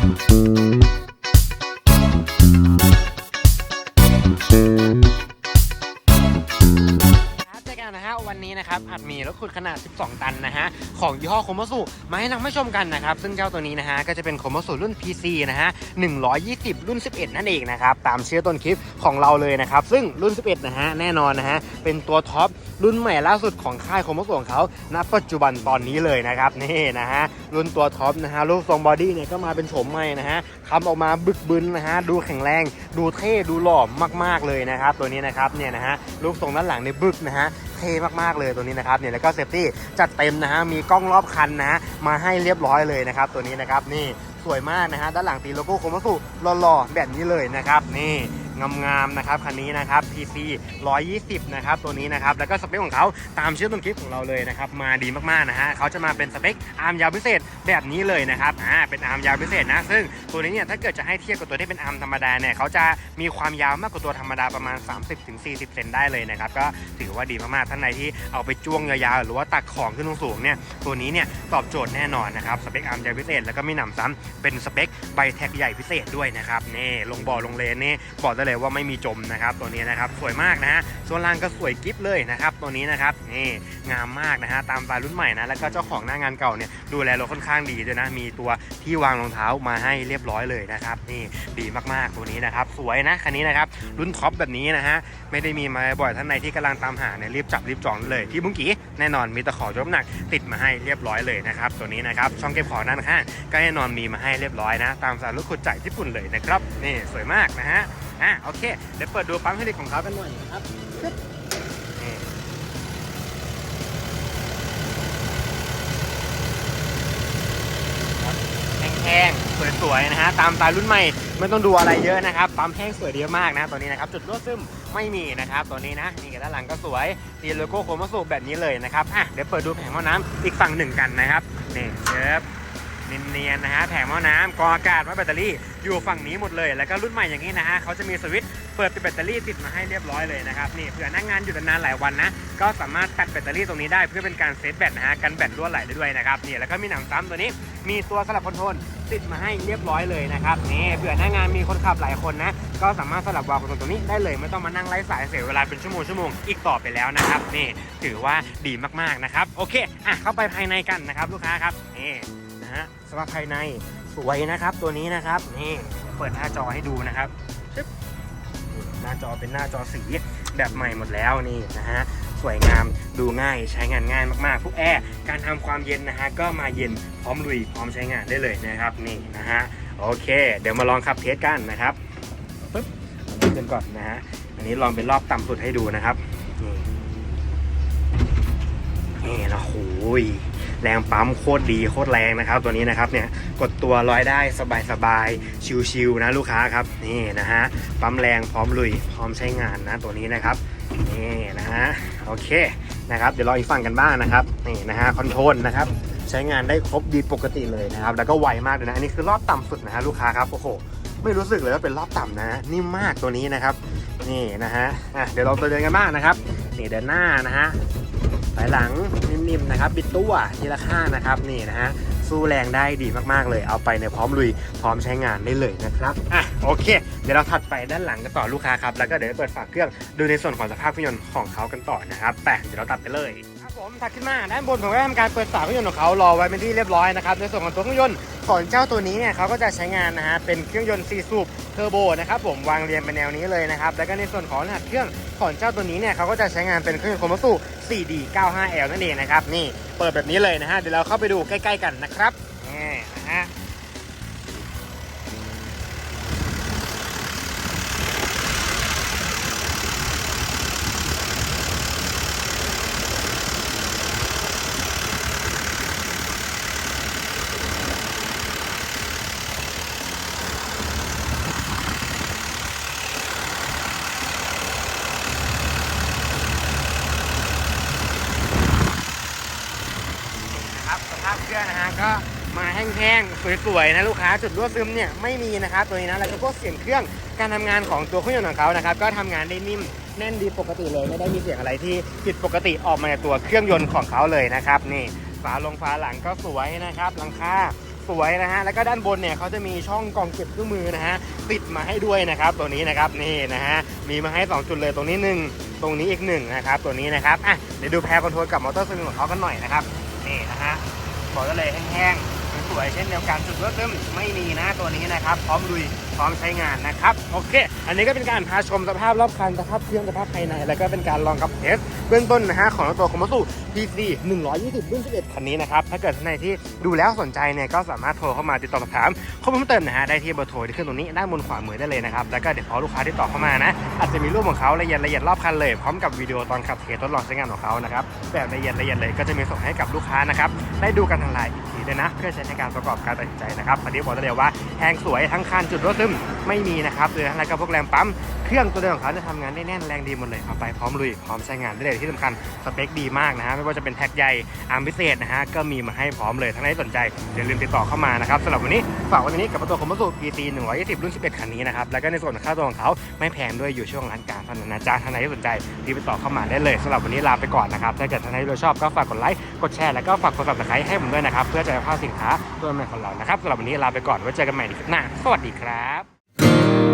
ครับเจอกันนะฮะวันนี้นะครับอาจมีรถขุดขนาด 12 ตันนะฮะของยี่ห้อโคมสุมาให้นักผู้ชมกันนะครับ ซึ่งเจ้าตัวนี้นะฮะก็จะเป็นโคมสุรุ่น PC นะฮะ 120 รุ่น 11 นั่นเองนะครับ ตามเชื่อต้นคลิปของเราเลยนะครับ ซึ่งรุ่น 11 นะฮะ แน่นอนนะฮะ เป็นตัวท็อปรุ่นใหม่ล่าสุดของค่ายโคมสุของเขาณปัจจุบันตอนนี้เลยนะครับ นี่นะฮะ รุ่นตัวท็อปนะฮะรูปทรงบอดี้เนี่ยก็มาเป็นโฉมใหม่นะฮะทำออกมาบึกบึนนะฮะดูแข็งแรง ดูเท่ดูหล่อมากๆเลยนะครับตัวนี้นะครับเนี่ยนะฮะรูปทรงด้านหลังในยบึกนะฮะเท่มากๆเลยตัวนี้นะครับเนี่ยแล้วก็เซฟตี้จัดเต็มนะฮะมีกล้องรอบคันนะฮะมาให้เรียบร้อยเลยนะครับตัวนี้นะครับนี่สวยมากนะฮะด้านหลังตีโลโก้โคมัสุหล่อๆแบบนี้เลยนะครับนี่ งามๆนะครับคันนี้นะครับ PC 120 นะครับตัวนี้นะครับแล้วก็สเปคของเขาตามชื่อต้นคลิปของเราเลยนะครับมาดีมากๆนะฮะเขาจะมาเป็นสเปคอาร์มยาวพิเศษแบบนี้เลยนะครับอ่าเป็นอาร์มยาวพิเศษนะซึ่งตัวนี้เนี่ยถ้าเกิดจะให้เทียบกับตัวที่เป็นอาร์มธรรมดาเนี่ยเขาจะมีความยาวมากกว่าตัวธรรมดาประมาณ 30-40 เซนได้เลยนะครับก็ถือว่าดีมากๆท่านใดที่เอาไปจ้วงยาวๆหรือว่าตักของขึ้นสูงๆเนี่ยตัวนี้เนี่ยตอบโจทย์แน่นอนนะครับสเปคอาร์มยาวพิเศษแล้วก็ไมีหนำซ้ำเป็นสเปคใบแท็กใหญ่พิเศษด้วยนะครับนี่ลงบ่อลงเลนนี่บอกได้เลยว่าไม่มีจมนะครับตัวนี้นะครับสวยมากนะฮะส่วนล่างก็สวยกิฟเลยนะครับตัวนี้นะครับนี่งามมากนะฮะตามสไตล์รุ่นใหม่นะแล้วก็เจ้าของหน้างานเก่าเนี่ยดูแลรถค่อนข้างดีด้วยนะมีตัวที่วางรองเท้ามาให้เรียบร้อยเลยนะครับนี่ดีมากๆตัวนี้นะครับสวยนะคันนี้นะครับรุ่นท็อปแบบนี้นะฮะไม่ได้มีมาบ่อยท่านใดที่กำลังตามหาเนี่ยรีบจับรีบจองเลยที่บุ้งกี้แน่นอนมีตะขอยกน้ำหนักติดมาให้เรียบร้อยเลยนะครับตัวนี้นะครับช่องเก็บของด้านข้างก็แน่นอนมีมาให้เรียบร้อยนะ ตามสายลูกขุดจากญี่ปุ่นเลยนะครับนี่สวยมากนะฮะ อะโอเค เดี๋ยวเปิดดูปั๊มให้เด็กของเขากันหน่อยนะครับแห้งๆสวยๆนะฮะตามสไตล์รุ่นใหม่ไม่ต้องดูอะไรเยอะนะครับปั๊มแห้งสวยดีมากนะตัวนี้นะครับจุดรั่วซึมไม่มีนะครับตัวนี้นะนี่กับด้านหลังก็สวยตีโลโก้โคมาสุแบบนี้เลยนะครับอะเดี๋ยวเปิดดูแผงหม้อน้ำอีกฝั่งหนึ่งกันนะครับนี่เชิบ เนียนๆนะฮะแผงหม้อน้ำกองอากาศไว้แบตเตอรี่อยู่ฝั่งนี้หมดเลย แล้วก็รุ่นใหม่อย่างนี้นะฮะเขาจะมีสวิตช์เปิดปิดแบตเตอรี่ติดมาให้เรียบร้อยเลยนะครับนี่เผื่อนั่งงานอยู่นานหลายวันนะก็สามารถตัดแบตเตอรี่ตรงนี้ได้เพื่อเป็นการเซฟแบตนะฮะกันแบตรั่วไหลได้ด้วยนะครับนี่แล้วก็มีหนังซ้ำตัวนี้มีตัวสลับคอนโทรลติดมาให้เรียบร้อยเลยนะครับนี่เผื่อหน้างานมีคนขับหลายคนนะก็สามารถสลับวาล์วคอนโทรลตรงนี้ได้เลยไม่ต้องมานั่งไล่สายเสียเวลาเป็นชั่วโมงชั่วโมงอีกต่อไปแล้วนะครับนี่ถือว่าดีมากๆนะครับโอเคอะเข้าไปภายในกันนะครับลูกค้าครับนี่ ฮะสภาพภายในสวยนะครับตัวนี้นะครับนี่เปิดหน้าจอให้ดูนะครับหน้าจอเป็นหน้าจอสีแบบใหม่หมดแล้วนี่นะฮะสวยงามดูง่ายใช้งานง่ายมากๆพวกแอร์การทำความเย็นนะฮะก็มาเย็นพร้อมลุยพร้อมใช้งานได้เลยนะครับนี่นะฮะโอเค เดี๋ยวมาลองขับเทสกันนะครับปึ๊บเอาขึ้นก่อนนะฮะอันนี้ลองเป็นรอบต่ำสุดให้ดูนะครับนี่นี่นะโหย แรงปั๊มโคตรดีโคตรแรงนะครับ ตัวนี้นะครับเนี่ยกดตัวลอยได้สบายๆชิวๆนะลูกค้าครับนี่นะฮะปั๊มแรงพร้อมลุยพร้อมใช้งานนะตัวนี้นะครับนี่นะฮะโอเคนะครับเดี๋ยวรออีกฝั่งกันบ้างนะครับนี่นะฮะคอนโทรลนะครับใช้งานได้ครบดีปกติเลยนะครับ แล้วก็ไวมากเลยนะ อันนี้คือรอบต่ำสุดนะฮะลูกค้าครับโอ้โหไม่รู้สึกเลยว่าเป็นรอบต่ำนะนิ่มมากตัวนี้นะครับ นี่นะฮะอะเดี๋ยวเราไปเดินกันบ้างนะครับ นี่เดินหน้านะฮะ สายหลังนิ่มๆนะครับ บิดตัวทีละข้างนะครับนี่นะฮะสู้แรงได้ดีมากๆเลย เอาไปในพร้อมลุยพร้อมใช้งานได้เลยนะครับอะโอเค เดี๋ยวเราถัดไปด้านหลังกันต่อลูกค้าครับแล้วก็เดี๋ยวเปิดฝาเครื่องดูในส่วนของสภาพเครื่องยนต์ของเขากันต่อนะครับแต่เดี๋ยวเราตัดไปเลย ผมถักขึ้นมาด้านบนผมก็ได้ทำการเปิดฝาเครื่องยนต์ของเขารอไว้เป็นที่เรียบร้อยนะครับในส่วนของตัวเครื่องยนต์ของเจ้าตัวนี้เนี่ยเขาก็จะใช้งานนะฮะเป็นเครื่องยนต์4สูบเทอร์โบนะครับผมวางเรียงเป็นแนวนี้เลยนะครับแล้วก็ในส่วนของรหัสเครื่องของเจ้าตัวนี้เนี่ยเขาก็จะใช้งานเป็นเครื่องยนต์คอมาสุ 4D 95L นั่นเองนะครับนี่เปิดแบบนี้เลยนะฮะเดี๋ยวเราเข้าไปดูใกล้ ๆ กันนะครับนี่นะฮะ นะครับสภาพเครื่องนะฮะ ก็มาแห้งๆสวยๆนะลูกค้าจุดรั่วซึมเนี่ยไม่มีนะครับตัวนี้นะแล้วก็พวกเสียงเครื่องการทำงานของตัวเครื่องยนต์ของเขานะครับก็ทำงานได้นิ่มแน่นดีปกติเลยไม่ได้มีเสียงอะไรที่ผิดปกติออกมาจากตัวเครื่องยนต์ของเขาเลยนะครับนี่ฝาลงฝาหลังก็สวยนะครับหลังคาสวยนะฮะแล้วก็ด้านบนเนี่ยเขาจะมีช่องกล่องเก็บเครื่องมือนะฮะติดมาให้ด้วยนะครับตัวนี้นะครับนี่นะฮะมีมาให้สองจุดเลยตรงนี้หนึ่งตรงนี้อีกหนึ่งนะครับตัวนี้นะครับอะเดี๋ยวดูแพรคอนโทรลกับมอเตอร์สวิงของเขากันหน่อยนะครับนี่นะฮะ ขอกได้เลยแห้งๆสวยๆเช่นเดียวกันจุดเริ่มต้มไม่มีนะตัวนี้นะครับพร้อมลุย ร้อมใช้งานนะครับ โอเค อันนี้ก็เป็นการพาชมสภาพรอบคันสภาพเครื่องสภาพภายใน แล้วก็เป็นการลองขับเทสเบื้องต้นนะฮะของตัวคอม a สุ PC 120รุ่น11คันนี้นะครับ ถ้าเกิดท่านใดที่ดูแล้วสนใจเนี่ยก็สามารถโทรเข้ามาติดต่อสอบถามข้อมูลเพิ่มเติมนะฮะได้ที่เบอร์โทรที่ขึ้นตรงนี้ด้านบนขวามือได้เลยนะครับแล้วก็เดี๋ยวพอลูกค้าที่ต่อเข้ามานะอาจจะมีรูปของเขาละเอียดละเอียดรอบคันเลยพร้อมกับวิดีโอตอนขับเทสทดลองใช้งานของเขานะครับแบบละเอียดละเอียดเลยก็จะมีส่งให้กับลูกค้านะครับได้ดูกันทางไลน์อีกทีด้วยนะ เพื่อใช้ในการประกอบการตัดสินใจนะครับอันนี้บอกได้เลยว่าแหงสวยทั้งคันจุดรั่วซึมไม่มีนะครับหรืออะไรก็พวกแรงปั๊ม เครื่องตัวเดิมของเขาจะทำงานได้แน่นแรงดีหมดเลยเอาไปพร้อมลุยพร้อมใช้งานได้เลยที่สำคัญสเปคดีมากนะฮะไม่ว่าจะเป็นแท็กใหญ่อาร์มพิเศษนะฮะก็มีมาให้พร้อมเลยทั้งใครที่สนใจอย่าลืมติดต่อเข้ามานะครับสำหรับวันนี้ฝากวันนี้กับประตูคอมพิวเตอร์ PC 120 รุ่น 11 คันนี้นะครับแล้วก็ในส่วนของค่าตัวของเขาไม่แพงด้วยอยู่ช่วงร้านกลางเท่านั้นนะจ๊ะท่านใดที่สนใจรีบติดต่อเข้ามาได้เลยสำหรับวันนี้ลาไปก่อนนะครับถ้าเกิดท่านใดที่ชอบก็ฝากกดไลค์กดแชร์แล้วก็ฝากกด subscribe ให้ผมด้วยนะครับเพื่อจะไม่พลาดสินค้าตัวใหม่ของเรานะครับสำหรับวันนี้ลาไปก่อนไว้เจอกันใหม่ในคลิปหน้าสวัสดีครับ